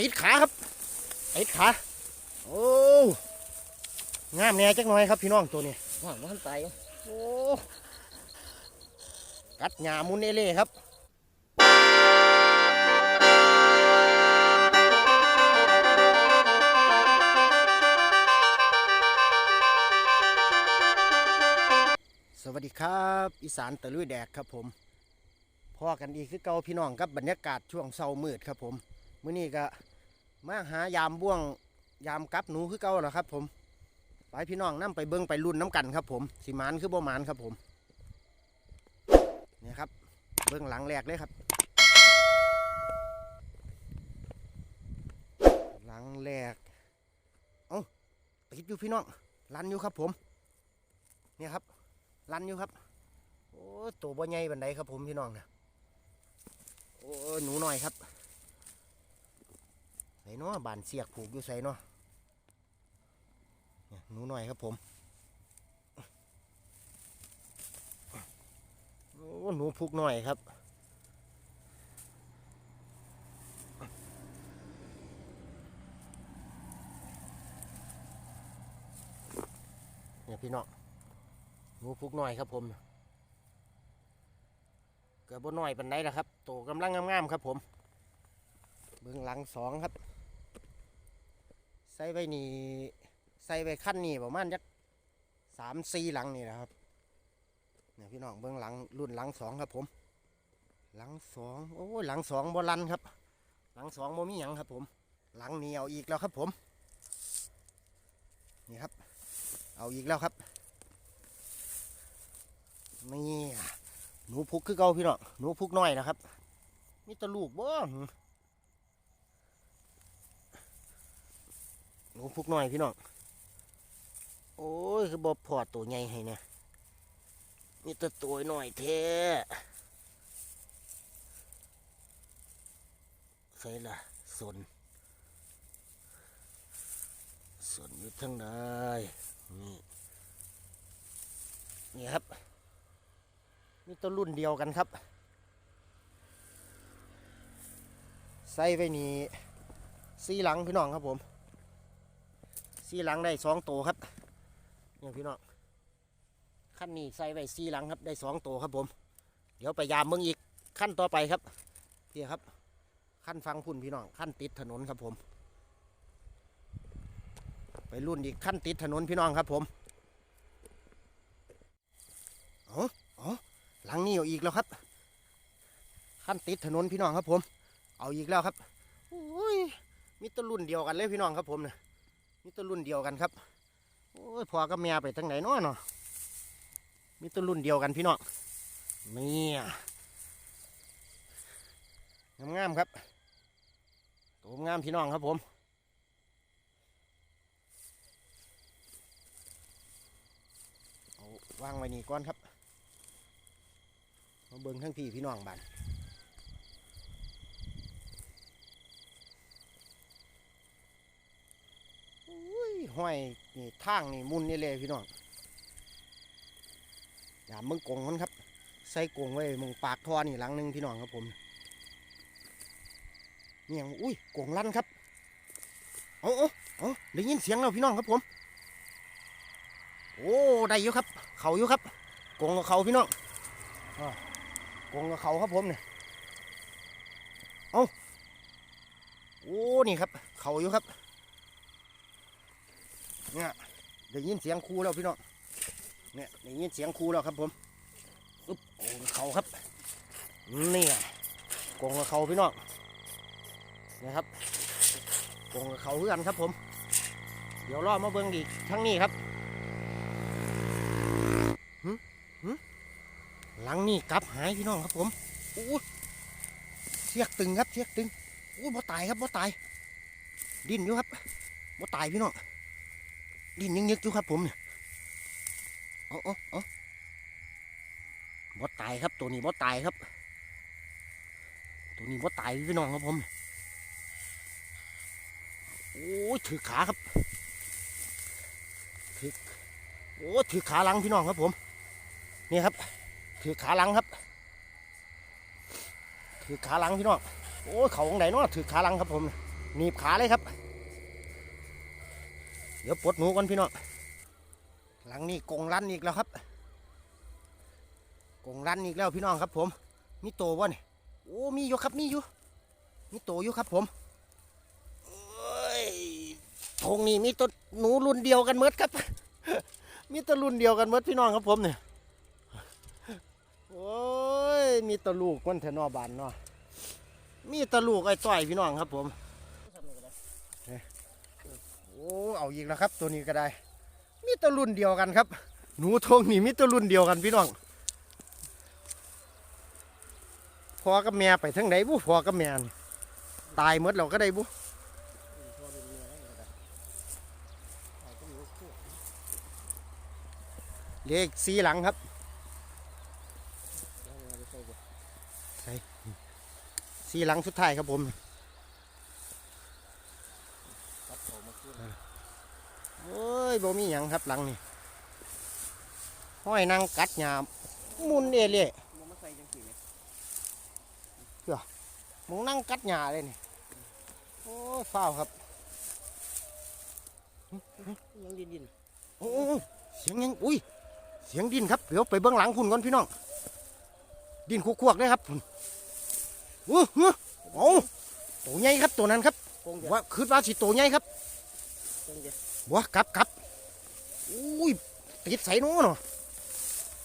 ติดขาครับติดขาโอ้งามแน่จักหน่อยครับพี่น้องตัวนี้ว่างมันไปโอ้กัดหญ้ามุนเอเล่ครับสวัสดีครับ อีสานตะลุยแดกครับผมพ่อกันอีกคือเก่าพี่น้องกับบรรยากาศช่วงเช้ามืดครับผมมื้อนี้ก็ มาหายามบ่วงยามกับหนูคือเก่าแล้วครับ ผมไปพี่น้องนํไปเบิ่งไปรุ่นน้ำกันครับ ผมสิหมานคือบ่หมานครับ ผมเนี่ยครับ เบื้องหลังแรกเลยครับ หลังแรกเอ้าติดอยู่พี่น้องรันอยู่ครับ ผม เนี่ยครับรันอยู่ครับโอ้ตัวบ่ใหญ่บันไดครับ ผมพี่น้องนะโอ้หนูหน่อยครับ ใส่เนาะบานเสียกผูกอยู่ใส่เนาะหนูหน่อยครับผมโอ้หนูพุกหน่อยครับเนี่ยพี่น้องหนูพุกหน่อยครับผมเกือบบน้อยปันไดละครับโตกำลังงามๆครับผม เบื้องหลังสองครับ ส่ไว้นี่ใส่ไว้ขั้นนี่ประมาณจักสามสี่หลังนี่นะครับเนี่ยพี่น้องเบื้องหลังรุ่นหลังสองครับผม หลังสองโอ้ยหลังสองบลันครับ หลังสองโมมีหยังครับ ผม หลังนี้เอาอีกแล้วครับผม นี่ครับ เอาอีกแล้วครับนี่หนูพุกคือเก่าพี่น้องหนูพุกน้อยนะครับมีแตะลูกบ่หึห นูพุกน้อยพี่น้อง โอ้ย คือบ่พอตัวใหญ่ให้เนี่ยมีแต่ตัวน้อยแท้ใส่ละสนสนอยู่ทั้งใดนี่นี่ครับนี่ตัวรุ่นเดียวกันครับใส่ไว้นี่ซีหลังพี่น้องครับผม ซีหลังได้สองตัวครับเนี่ยพี่น้องขั้นนี้ใส่ไว้ซีหลังครับได้สองตัวครับผม เดี๋ยวไปยามเมืองอีกขั้นต่อไปครับพี่ครับ ขั้นฟังพุ่นพี่น้องขั้นติดถนนครับผม ไปรุ่นอีกขั้นติดถนนพี่น้องครับผมเอ๋อหลังนี้เอาอีกแล้วครับ ขั้นติดถนนพี่น้องครับผม เอาอีกแล้วครับโอ้ยมีแตัวรุ่นเดียวกันเลยพี่น้องครับผมเนี่ย มีตัวรุ่นเดียวกันครับ โอ้ยพอกับเมียไปทางไหนเนาะเนาะมีตัวรุ่นเดียวกันพี่น้องเนี่ยงามๆครับตัวงามพี่น้องครับผมเอาวางไว้นี่ก่อนครับมาเบิ่งทั้งพี่พี่น้องบ้านอุ้ย ห้อยนี่ทางนี่มุนนี่เลยพี่น้องอย่ามึงกงมันครับ ใส่กงไว้มึงปากทอนี่หลังหนึงพี่น้องครับผมเนี่ยังอุ้ยกงลั่นครับเอาเอาเอาได้ยินเสียงแล้วพี่น้องครับผม โอ้ได้อยู่ครับ เขาอยู่ครับกงกับเขาพี่น้องกงกับเขาครับผมเนี่ยเอาโอ้นี่ครับ เขาอยู่ครับ เนี่ยได้ยินเสียงครูแล้วพี่น้องเนี่ยได้ยินเสียงครูแล้วครับผมอึ๊บโกงเขาครับเนี่ไงโกงกับเขาพี่น้องนี่ยครับโกงกับเขาเพื่อนครับผม เดี๋ยวรอมาเบิ้งอีกทั้งนี้ครับหึหึหลังนี่กลับหายพี่น้องครับผมอู้เสียกตึงครับเสียกตึงอู้บ่ตายครับบ่ตาย ดิ้นอยู่ครับบ่ตายพี่น้อง ดินยังยึกอยู่ครับผมเนี่ยอาเอาเอาบ่ตายครับตัวนี้บ่ตายครับ ตัวนี้บ่ตายพี่น้องครับผม โอ้ยถือขาครับถือโอ้ยถือขาหลังพี่น้องครับผมนี่ครับ ถือขาหลังครับ ถือขาหลังพี่น้องโอ้ยเขาของไหนเนาะถือขาหลังครับผมหนีบขาเลยครับ เดี๋ยวปลดหนูก่อนพี่น้องหลังนี้กงรันอีกแล้วครับ กงรันอีกแล้วพี่น้องครับ ผม มีโตวะเนี่ยโอ้มีอยู่ครับมีอยู่มีโตอยู่ครับ ผมเอ้ยทงนี้มีตัวหนูรุ่นเดียวกันเมดครับ มีตัวรุ่นเดียวกันเมดพี่น้องครับผมเนี่ยโอ้ยมีแตะลูกมันเถอะนอบานเนาะมีแตะลูกไอ้ต้อยพี่น้องครับผม เอาอีกแล้วครับ ตัวนี้ก็ได้ มีตัวรุ่นเดียวกันครับ หนูทงนี่มีตัวรุ่นเดียวกันพี่น้องพอกับแม่ไปทั้งไหนบุพอกับแม่ตายหมดเราก็ได้บุเลขสีหลังครับสีหลังสุดท้ายครับผม โอ้ยบ่มีหยังครับหลังนี่ห้อยนางกัดหยามมุนเอเล่มึงนั่งกัดหยาเลยนี่โอ้ยฟ้าวครับยังดินดินโอ้โอ้เสียงหยังอุ้ยเสียงดินครับเดี๋ยวไปเบื้องหลังคุณก่อนพี่น้องดินควกๆเลยครับคุณอู้หูโอ้ตัวใหญ่ครับตัวนั้นครับกงเดียวว่าคือว่าสิตัวใหญ่ครับกงเดียว บัวกลับกลับอุ้ยติดใส่หนู้เนาะ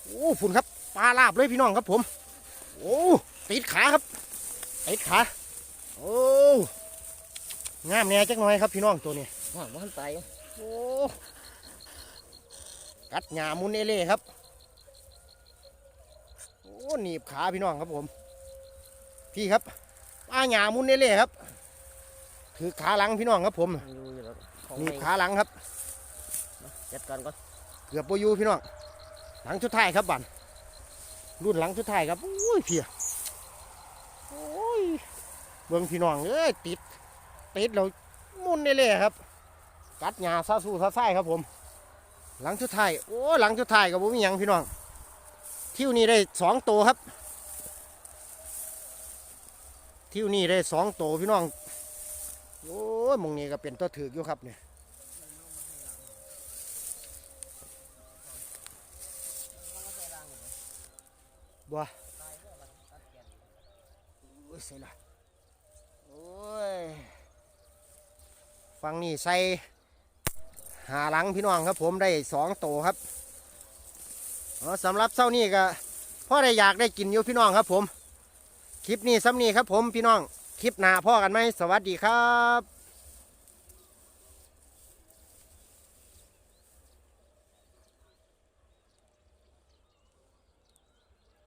โอ้ฝุ่นครับปลาลาบเลยพี่น้องครับผม โอ้ติดขาครับติดขาโอ้งามแน่จักหน่อยครับพี่น้องตัวนี้ว่ามันตายโอ้กัดหญ้ามุนเอเล่ครับโอ้หนีบขาพี่น้องครับผม พี่ครับปลาหญ้ามุนเอเล่ครับถือขาหลังพี่น้องครับผมอยู่อยู่แล้วของหนีในบขาหลังครับ จัดการก่อนเกือบโปอยูพี่น้องหลังชุดไทยครับบันรุ่นหลังชุดไทยครับโอ้ยเพียโอ้ยเบิ่งพี่น้องเอ้ยติดติดเรามุ่นเล่ๆครับ กัดหญ้าซาสูซาไส้ครับผม หลังชุดไทยโอ้หลังชุดไทยกับผมมีหยังพี่น้องทิวนี้ได้สองตัวครับ ทิวนี้ได้สองตัวพี่น้องโอ้ยมองนี้ก็เป็นตัวถืออยู่ครับเนี่ย บัวโอ้ยใส่ละโอ้ยฟังนี่ใส่หาหลังพี่น้องครับผมได้สองโตวครับอ๋อสำหรับเช้านี้ก็พ่อได้อยากได้กินอยู่พี่น้องครับผม คลิปนี้ซ้ำนี้ครับผมพี่น้อง คลิปหน้าพ่อกันไหมสวัสดีครับ